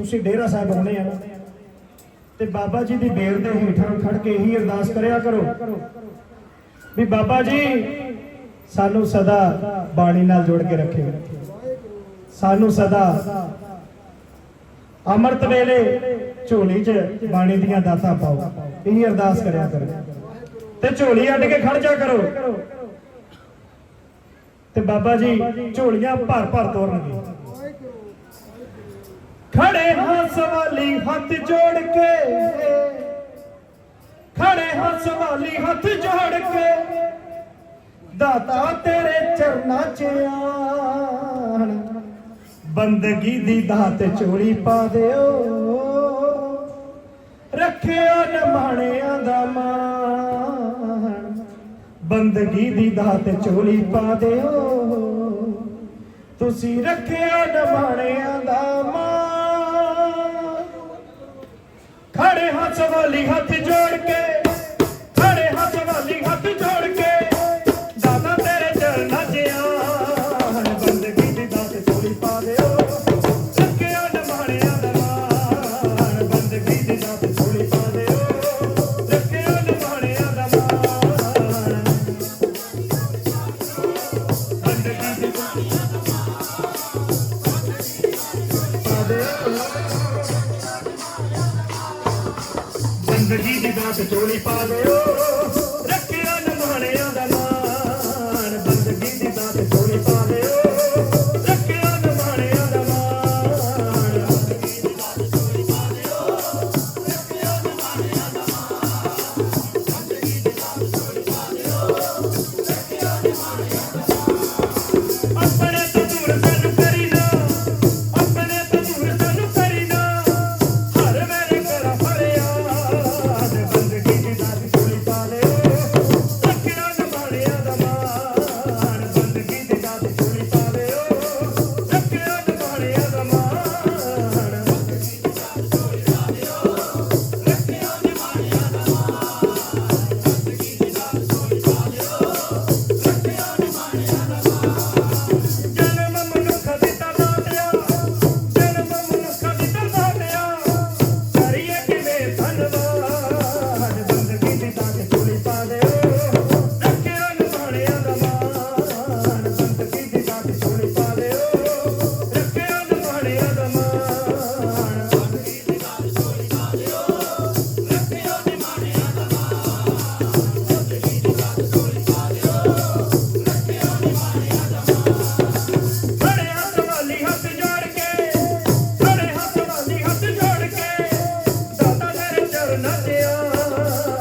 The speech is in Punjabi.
ਤੁਸੀਂ ਡੇਰਾ ਸਾਹਿਬ ਆਉਣੇ ਆ। ਤੇ ਬਾਬਾ ਜੀ ਦੀ ਬੇਰ ਦੇ ਹੇਠਾਂ ਖੜ ਕੇ ਇਹੀ ਅਰਦਾਸ ਕਰਿਆ ਕਰੋ ਵੀ ਬਾਬਾ ਜੀ, ਸਾਨੂੰ ਸਦਾ ਬਾਣੀ ਨਾਲ ਜੋੜ ਕੇ ਰੱਖੇ ਸਾਨੂੰ ਸਦਾ ਅੰਮ੍ਰਿਤ ਵੇਲੇ ਝੋਲੀ 'ਚ ਬਾਣੀ ਦੀਆਂ ਦਾਤਾਂ ਪਾਓ। ਇਹੀ ਅਰਦਾਸ ਕਰਿਆ ਕਰੋ। ਤੇ ਝੋਲੀ ਅੱਡ ਕੇ ਖੜ ਜਾ ਕਰੋ। ਤੇ ਬਾਬਾ ਜੀ, ਝੋਲੀਆਂ ਭਰ ਭਰ ਤੋਰਨਗੇ। ਖੜੇ ਹਾਂ ਸਵਾਲੀ ਹੱਥ ਜੋੜ ਕੇ। ਖੜੇ ਹਾਂ ਸਵਾਲੀ ਹੱਥ ਜੋੜ ਕੇ। ਦਾਤਾ ਤੇਰੇ ਚਰਨਾਂ 'ਚ ਆਣ। ਬੰਦਗੀ ਦੀ ਦਾਤ ਚੋਲੀ ਪਾ ਦਿਓ। ਰੱਖਿਆ ਨਮਾਣਿਆਂ ਦਾ ਮਾਣ। ਬੰਦਗੀ ਦੀ ਦਾਤ ਚੋਲੀ ਪਾ ਦਿਓ। ਤੁਸੀਂ ਰੱਖਿਆ ਨਮਾਣਿਆਂ ਦਾ ਮਾਣ। ਖੜੇ ਹੱਥ ਹੱਥ ਜੋੜ ਕੇ ਜ਼ਿੰਦਗੀ ਦੀ ਦਾਤ ਚੋਲੀ ਪਾ ਦਿਓ। Yes.